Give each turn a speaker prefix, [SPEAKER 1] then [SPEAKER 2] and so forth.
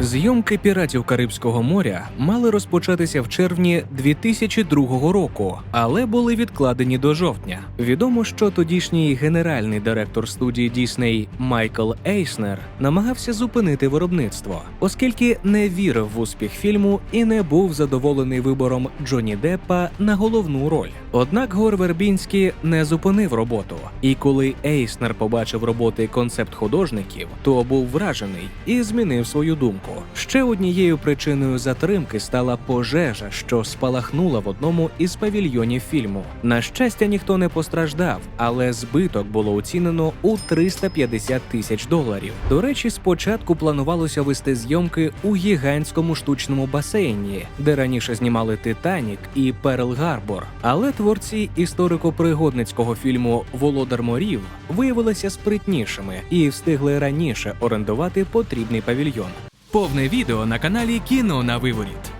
[SPEAKER 1] Зйомки піратів Карибського моря мали розпочатися в червні 2002 року, але були відкладені до жовтня. Відомо, що тодішній генеральний директор студії Дісней Майкл Ейснер намагався зупинити виробництво, оскільки не вірив в успіх фільму і не був задоволений вибором Джонні Деппа на головну роль. Однак Гор Вербінський не зупинив роботу, і коли Ейснер побачив роботи концепт художників, то був вражений і змінив свою думку. Ще однією причиною затримки стала пожежа, що спалахнула в одному із павільйонів фільму. На щастя, ніхто не постраждав, але збиток було оцінено у 350 тисяч доларів. До речі, спочатку планувалося вести зйомки у гігантському штучному басейні, де раніше знімали Титанік і Перл Гарбор. Але творці історико-пригодницького фільму Володар морів виявилися спритнішими і встигли раніше орендувати потрібний павільйон. Повне відео на каналі Кіно на виворіт.